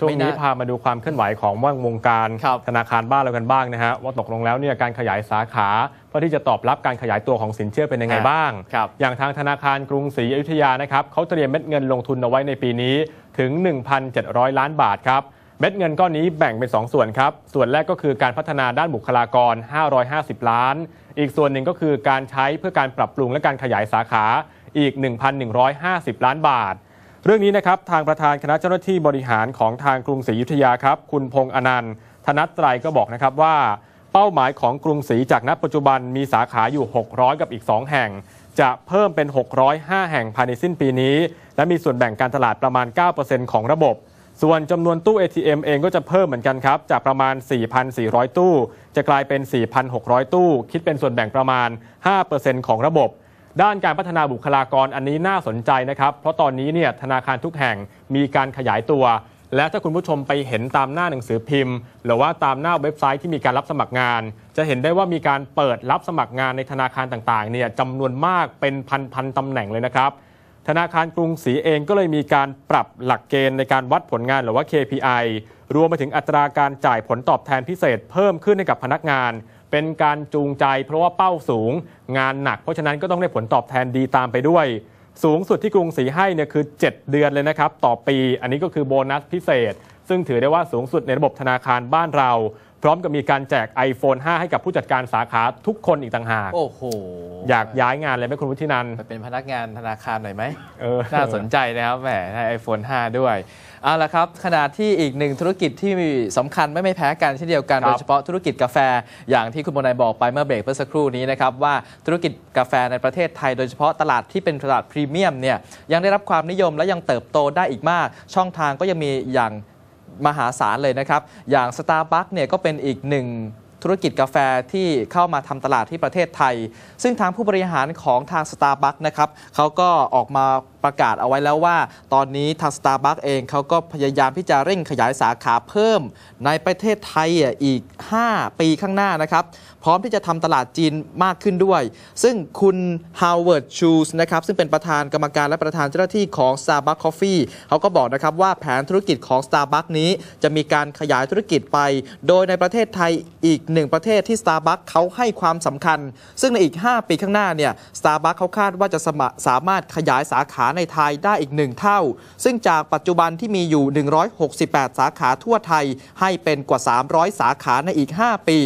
ช่วงนี้ไม่น่าพามาดูความเคลื่อนไหวของว่าวงการครับธนาคารบ้านเรากันบ้างนะฮะว่าตกลงแล้วเนี่ยการขยายสาขาเพื่อที่จะตอบรับการขยายตัวของสินเชื่อเป็นยังไงบ้างครับอย่างทางธนาคารกรุงศรีอยุธยานะครับเขาเตรียมเม็ดเงินลงทุนเอาไว้ในปีนี้ถึง 1,700 ล้านบาทครับเม็ดเงินก้อนนี้แบ่งเป็น 2 ส่วนครับ ส่วนแรกก็คือการพัฒนาด้านบุคลากร 550 ล้าน อีกส่วนหนึ่งก็คือการใช้เพื่อการปรับปรุงและการขยายสาขาอีก 1,150 ล้านบาท เรื่องนี้นะครับทางประธานคณะเจ้าหน้าที่บริหารของทางกรุงศรีอยุธยาครับ คุณพงษ์อนันต์ธนัทไตรก็บอกนะครับว่า เป้าหมายของกรุงศรีจากณปัจจุบันมีสาขาอยู่ 600 กับอีก 2 แห่ง จะเพิ่มเป็น 605 แห่งภายในสิ้นปีนี้ และมีส่วนแบ่งการตลาดประมาณ 9%ของระบบ ส่วนจำนวนตู้ ATM เองก็จะเพิ่มเหมือนกันครับ จากประมาณ 4,400 ตู้ จะกลายเป็น 4,600 ตู้ คิดเป็นส่วนแบ่งประมาณ 5%ของระบบ ด้านการพัฒนาบุคลากรอันนี้น่าสนใจนะครับ เพราะตอนนี้เนี่ยธนาคารทุกแห่งมีการขยายตัว และถ้าคุณผู้ชมไปเห็นตามหน้าหนังสือพิมพ์ หรือว่าตามหน้าเว็บไซต์ที่มีการรับสมัครงาน จะเห็นได้ว่ามีการเปิดรับสมัครงานในธนาคารต่างๆเนี่ยจำนวนมากเป็นพันๆตำแหน่งเลยนะครับธนาคารกรุงศรีเองก็เลยมีการปรับหลักเกณฑ์ในการวัดผลงานหรือว่า KPI รวมไปถึงอัตราการจ่ายผลตอบแทนพิเศษเพิ่มขึ้นให้กับพนักงาน เป็นการจูงใจ เพราะว่าเป้าสูงงานหนัก เพราะฉะนั้นก็ต้องได้ผลตอบแทนดีตามไปด้วย สูงสุดที่กรุงศรีให้เนี่ยคือ 7 เดือนเลยนะครับ ต่อปี อันนี้ก็คือโบนัสพิเศษ ซึ่งถือได้ว่าสูงสุดในระบบธนาคารบ้านเรา พร้อมกับมีการแจก iPhone 5 ให้กับผู้จัดการสาขาทุกคนอีกต่างหาก โอ้โหอยากย้ายงานเลยไหมคุณวุฒินันท์ ไปเป็นพนักงานธนาคารหน่อยไหม เออ น่าสนใจนะครับแหมได้ไอโฟน5ด้วย เอาละครับ ขณะที่อีกหนึ่งธุรกิจที่สำคัญไม่ไม่แพ้กันเช่นเดียวกัน ครับ โดยเฉพาะธุรกิจกาแฟ อย่างที่คุณโมนายบอกไปเมื่อเบรกเมื่อสักครู่นี้นะครับว่าธุรกิจกาแฟในประเทศไทย โดยเฉพาะตลาดที่เป็นตลาดพรีเมียมเนี่ยยังได้รับความนิยมและยังเติบโตได้อีกมาก ช่องทางก็ยังมีอย่าง มหาศาลเลยนะครับ อย่าง Starbucks เนี่ยก็เป็นอีกหนึ่งธุรกิจกาแฟที่เข้ามาทำตลาดที่ประเทศไทย ซึ่งทางผู้บริหารของทาง Starbucks นะครับเขาก็ออกมาประกาศเอาไว้แล้วว่า ตอนนี้ทาง Starbucks เองเขาก็พยายามที่จะเร่งขยายสาขาเพิ่ม ในประเทศไทยอีก 5 ปีข้างหน้านะครับ พร้อมที่จะทำตลาดจีนมากขึ้นด้วย ซึ่งคุณ Howard Schultz นะครับซึ่งเป็นประธานกรรมการและประธานเจ้าหน้าที่ของ Starbucks Coffee เขาก็บอกนะครับว่าแผนธุรกิจของ Starbucks นี้จะมีการขยายธุรกิจไป โดยในประเทศไทยอีกหนึ่งประเทศที่ Starbucks เขาให้ความสำคัญ ซึ่งในอีก 5 ปีข้างหน้าเนี่ย Starbucks เขาคาดว่าจะสมะสามารถขยายสาขาในไทยได้อีกหนึ่งเท่า ซึ่งจากปัจจุบันที่มีอยู่ 168 สาขาทั่วไทย ให้เป็นกว่า 300 สาขาในอีก 5 ปี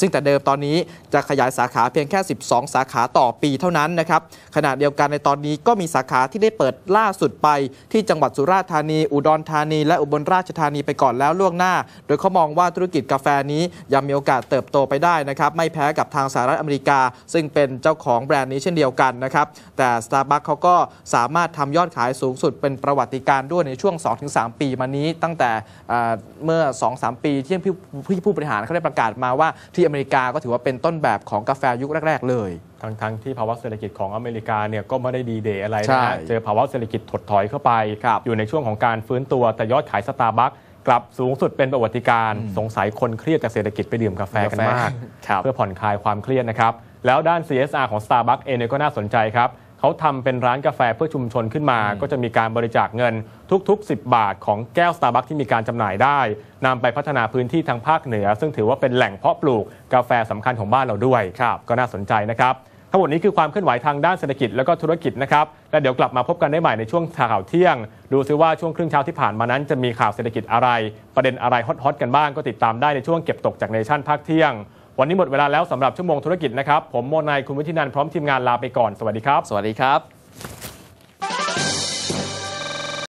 ซึ่งแต่เดิมตอนนี้จะขยายสาขาเพียงแค่ 12 สาขาต่อปีเท่านั้นนะครับขณะเดียวกันในตอนนี้ก็มีสาขาที่ได้เปิดล่าสุดไป ที่จังหวัดสุราษฎร์ธานี อุดรธานี และอุบลราชธานีไปก่อนแล้วล่วงหน้า โดยเขามองว่าธุรกิจกาแฟนี้ยังมีโอกาสเติบโตไปได้นะครับไม่แพ้กับทางสหรัฐอเมริกา ซึ่งเป็นเจ้าของแบรนด์นี้เช่นเดียวกันนะครับแต่ Starbucks เขาก็สามารถทำยอดขายสูงสุดเป็นประวัติการณ์ด้วยในช่วง 2-3 ปีมานี้ ตั้งแต่อ่าเมื่อ 2-3 ปีที่ผู้ผู้ผู้บริหารเขาได้ประกาศมาว่าที่อเมริกาก็ถือว่าเป็นต้นแบบของกาแฟยุคแรก ๆ เลยทั้งทั้งที่ภาวะเศรษฐกิจของอเมริกาเนี่ยก็ไม่ได้ดีเดย์อะไรใช่นะฮะเจอภาวะเศรษฐกิจถดถอยเข้าไปครับอยู่ในช่วงของการฟื้นตัวแต่ยอดขายสตาร์บัคกลับสูงสุดเป็นประวัติการณ์สงสัยคนเครียดจากเศรษฐกิจไปดื่มกาแฟกันมากครับเพื่อผ่อนคลายความเครียดนะครับ แล้วด้าน CSR ของ Starbucks เองเนี่ยก็น่าสนใจครับ เขาทำเป็นร้านกาแฟเพื่อชุมชนขึ้นมา ก็จะมีการบริจาคเงินทุก ๆ 10 บาทของแก้ว Starbucks ที่มีการจำหน่ายได้นำไปพัฒนาพื้นที่ทางภาคเหนือ ซึ่งถือว่าเป็นแหล่งเพาะปลูกกาแฟสำคัญของบ้านเราด้วยก็น่าสนใจนะครับทั้งหมดนี้คือความเคลื่อนไหวทางด้านเศรษฐกิจและก็ธุรกิจนะครับ และเดี๋ยวกลับมาพบกันได้ใหม่ในช่วงข่าวเที่ยง ดูซิว่าช่วงครึ่งเช้าที่ผ่านมานั้นจะมีข่าวเศรษฐกิจอะไร ประเด็นอะไรฮอตๆกันบ้างก็ติดตามได้ในช่วงเก็บตกจากเนชั่นภาคเที่ยง วันนี้หมดเวลาแล้วสำหรับชั่วโมงธุรกิจนะครับ ผมโมนายคุณวิทินันพร้อมทีมงานลาไปก่อน สวัสดีครับ สวัสดีครับ